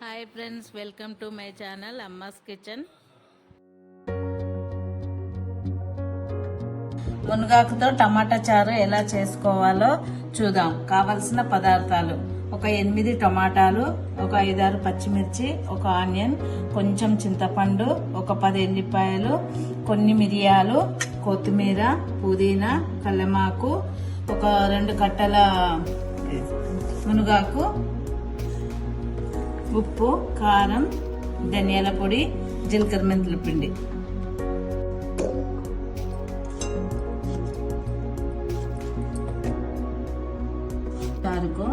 Hi friends welcome to my channel Amma's kitchen. మునగాకుతో టమాటా చారు ఎలా చేసుకోవాలో చూద్దాం. కావలసిన పదార్థాలు ఒక ఎనిమిది టమాటాలు ఒక ఐదారు పచ్చిమిర్చి ఒక ఆనియన్ కొంచెం చింతపండు ఒక పది ఎల్లిపాయలు కొన్ని మిరియాలు కొత్తిమీర పుదీనా కల్లమాకు ఒక రెండు కట్టల మునగాకు ఉప్పు కారం ధనియాల పొడి జీలకర్ర మెంతుల పిండి. చారుకు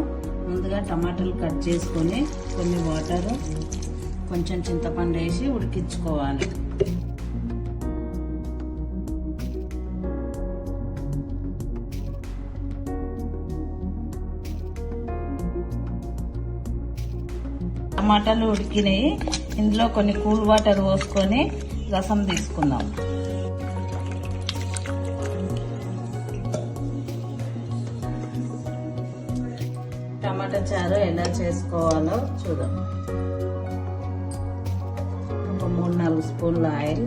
ముందుగా టమాటాలు కట్ చేసుకొని కొన్ని వాటర్ కొంచెం చింతపండు వేసి ఉడికించుకోవాలి. టమాటాలు ఉడికినాయి. ఇందులో కొన్ని కూల్ వాటర్ పోసుకొని రసం తీసుకుందాం. టమాటా చారు ఎలా చేసుకోవాలో చూద్దాం. ఒక మూడు నాలుగు స్పూన్ల ఆయిల్.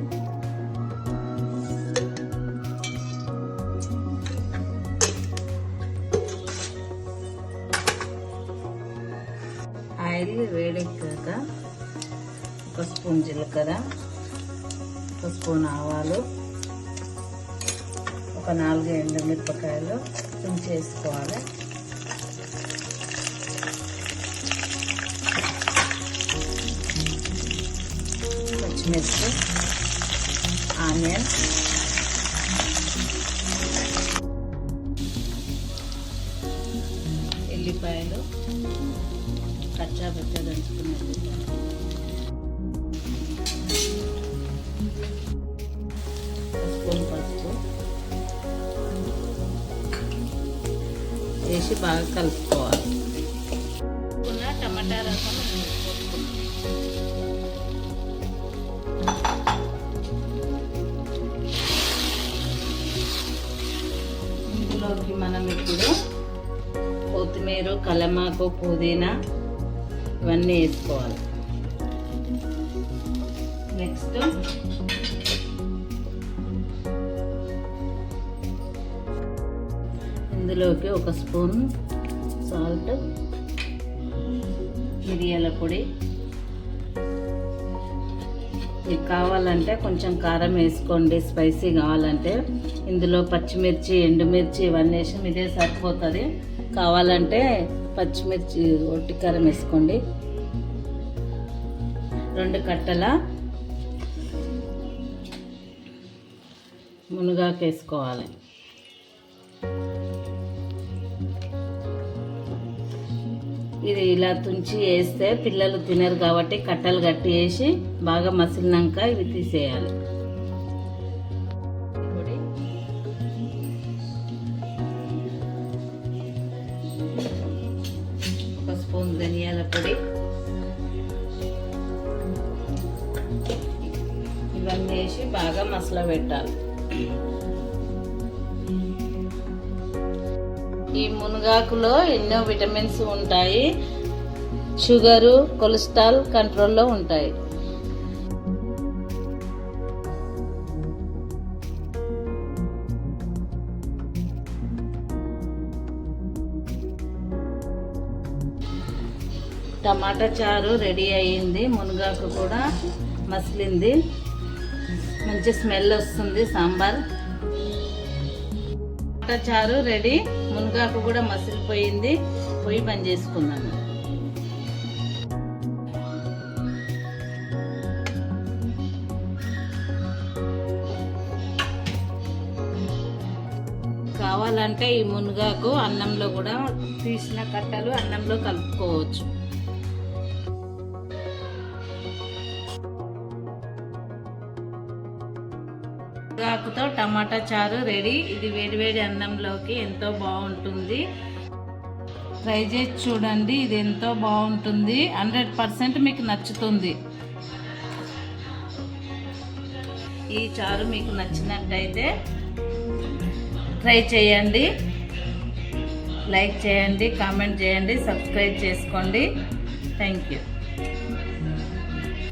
ఆయిల్ వేడెక్కాక ఒక స్పూన్ జీలకర్ర ఒక స్పూన్ ఆవాలు ఒక నాలుగు ఎండుమిరపకాయలు తుంచేసుకోవాలి పచ్చిమిర్చి ఆనియన్. ఎల్లిపాయలు. కచ్చా పచ్చా దంచుకున్న స్పూన్ పసుపు. వేసి బాగా కలుపుకోవాలి. టమాటా రసం ఇందులోకి మనం ఇప్పుడు కొత్తిమీర కలమాకు పుదీనా ఇవన్నీ వేసుకోవాలి. నెక్స్ట్ ఇందులోకి ఒక స్పూన్ సాల్ట్ మిరియాల పొడి మీకు కావాలంటే కొంచెం కారం వేసుకోండి స్పైసీ కావాలంటే. ఇందులో పచ్చిమిర్చి ఎండుమిర్చి ఇవన్నీ వేసి ఇదే సరిపోతుంది. కావాలంటే పచ్చిమిర్చి ఒట్టి కారం వేసుకోండి. రెండు కట్టల మునగాకు వేసుకోవాలి. ఇది ఇలా తుంచి వేస్తే పిల్లలు తినరు కాబట్టి కట్టలు కట్టి వేసి బాగా మసిలినాక ఇవి తీసేయాలి. ఒక స్పూన్ ధనియాల పొడి. ఇవన్నీ వేసి బాగా మసల పెట్టాలి ఈ మునగాకులో ఎన్నో విటమిన్స్ ఉంటాయి. షుగరు కొలెస్ట్రాల్ కంట్రోల్లో ఉంటాయి. టమాటా చారు రెడీ అయ్యింది. మునగాకు కూడా మసిలింది. మంచి స్మెల్ వస్తుంది సాంబార్. టమాటా చారు రెడీ. మునగాకు కూడా మసిలిపోయింది పొయ్యి బంద్ చేసుకున్నాను. కావాలంటే ఈ మునగాకు అన్నంలో కూడా తీసిన కట్టలు అన్నంలో కలుపుకోవచ్చు. మునగాకుతో టమాటా చారు రెడీ. ఇది వేడివేడి అన్నంలోకి ఎంతో బాగుంటుంది. ట్రై చేసి చూడండి ఇది ఎంతో బాగుంటుంది. హండ్రెడ్ పర్సెంట్ మీకు నచ్చుతుంది. ఈ చారు మీకు నచ్చినట్టయితే ట్రై చేయండి. లైక్ చేయండి కామెంట్ చేయండి సబ్స్క్రైబ్ చేసుకోండి. Thank you